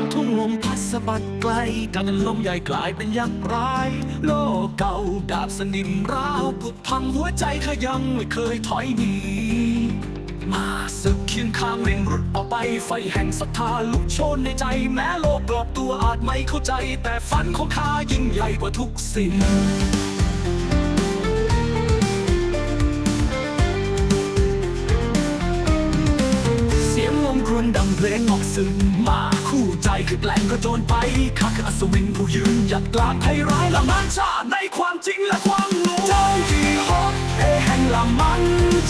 งลมพัดสะบัดไกลดังลมใหญ่กลายเป็นยักษ์ร้าย โลกเก่าดาบสนิมร้าวผุดพังหัวใจเธอยังไม่เคยถอยหนีมาสึกเคียงข้างเร่งรุดออกไปไฟแห่งศรัทธาลุกโชนในใจแม้โลกรอบตัวอาจไม่เข้าใจ แต่ฝันของข้ายิ่งใหญ่กว่าทุกสิ่ง เพลงออกซึ่งมาคู่ใจคือแกล้งกระโจนไปข้าคืออัศวินผู้ยืนหยัดกลางภัยร้ายละมันชาในความจริงและความรู้เจ้าที่ฮอกเอแห่งละมัน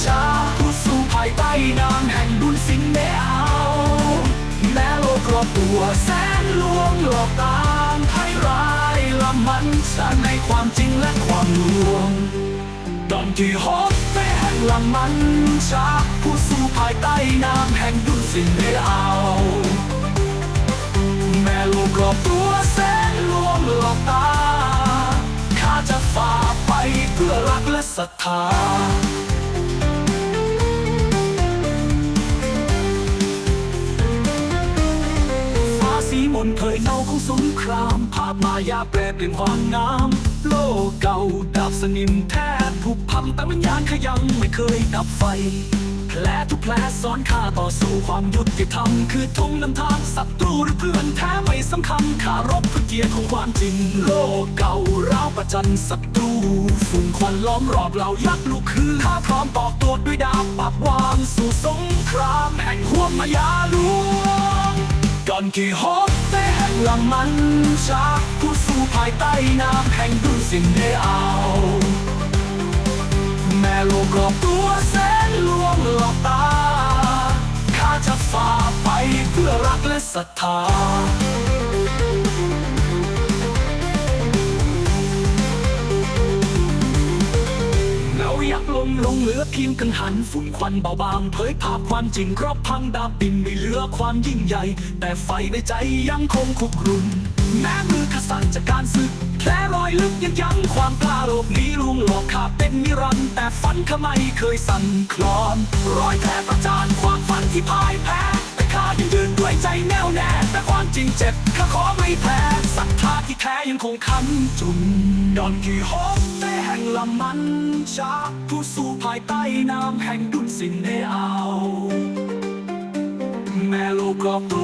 ชาผู้สู่ภายใต้น้ำแห่งดุลสิงเนเอาแม้โลกรอบตัวแสนลวงหลอกตามภัยร้ายละมันชาในความจริงและความลวงดอนที่ฮอป ไปแห่งมันชาผู้สู่ภายใต้น้ำแห่งดุสินได้เอาแม่ลูกกรอบตัวแสนลวงหลอกตาข้าจะฝ่าไปเพื่อรักและศรัทธาฟ้าสีมนเคยเน่าของสงครามภาพมายาแปรเปลี่ยนความงาม โลกเก่าดับสนิมแท้ผุพังแต่วิญญาณขยังไม่เคยดับไฟ แผลทุกแผลซ้อนข้าต่อสู้ความยุติธรรมคือธงนำทางศัตรูหรือเพื่อนแท้ไม่สำคัญข้ารบเพื่อเกียรติของความจริง โลกเก่าร้าวประจันศัตรูฝุ่นควันล้อมรอบเรายักษ์ลูกคือข้าพร้อมตอกตัวด้วยดาบปักวางสู่สงครามแห่งห่วงมายาลวงก่อนกี่ฮอกเตแห่งละมันชา ผู้สู่ภายใต้น้ำแห่งดุลสินเดเอาแม่โลกรอบตัวแสนลวงหลอกตา ข้าจะฝ่าไปเพื่อรักและศรัทธาเงายักลมลงเหลือเพียงกังหันฝุ่นควันเบาบางเผยภาพความจริงครอบพังดาบดินไม่เหลือความยิ่งใหญ่ แต่ไฟในใจยังคงคุกรุ่น แม้มือขสั่นจากการศึกแผลรอยลึกยังยั้งความกล้าโลกนี้ลุงหลอกขาเป็นนิรันด์แต่ฝันข้าไม่เคยสั่นคลอน รอยแผลประจานความฝันที่พ่ายแพ้แต่ข้ายังเดินด้วยใจแน่วแน่แต่ความจริงเจ็บข้าขอไม่แพ้ศรัทธาที่แท้ยังคงค้ำจุนดอนกีฮอกแต่แห่งละมันชาผู้สู่ภายใต้น้ำแห่งดุลสินเนอาแม่ลูกกรอบตัว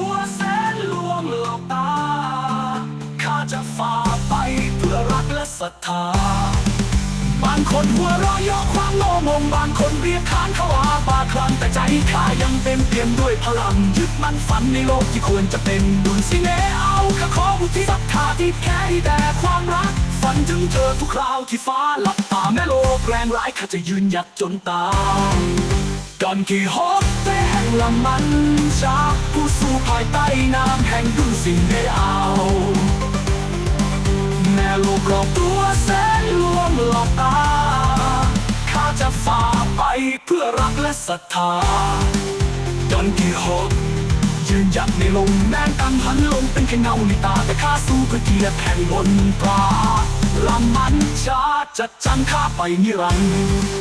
ศรัทธา บางคนหัวเราะยาะความโง่งงบางคนเรียกขานเขาอาปาคลังแต่ใจข้ายังเต็มเปี่ยมด้วยพลัง ยึดมั่นฝันในโลกที่ควรจะเป็นดุลสิเนเอาข้าขอบุทิศรัทธาที่แค่แต่ความรัก ฝันถึงเธอทุกคราวที่ฟ้าหลับตาแม่โลกแรงร้ายข้าจะยืนหยัดจนตายดอนกี่ฮอกเตแห่งละมันชาผู้สู่ภายใต้น้ำแห่งดุลสิเนเอา กรอบตัวแสนลวงหลอกตา ข้าจะฝ่าไปเพื่อรักและศรัทธาดอนกี่ฮอกยืนหยัดในลมแมงกังหันลงเป็นแค่เงาในตา แต่ข้าสู้เพื่อเกียรติแห่งมนตราลำมันชาจัดจังข้าไปนิรันดร์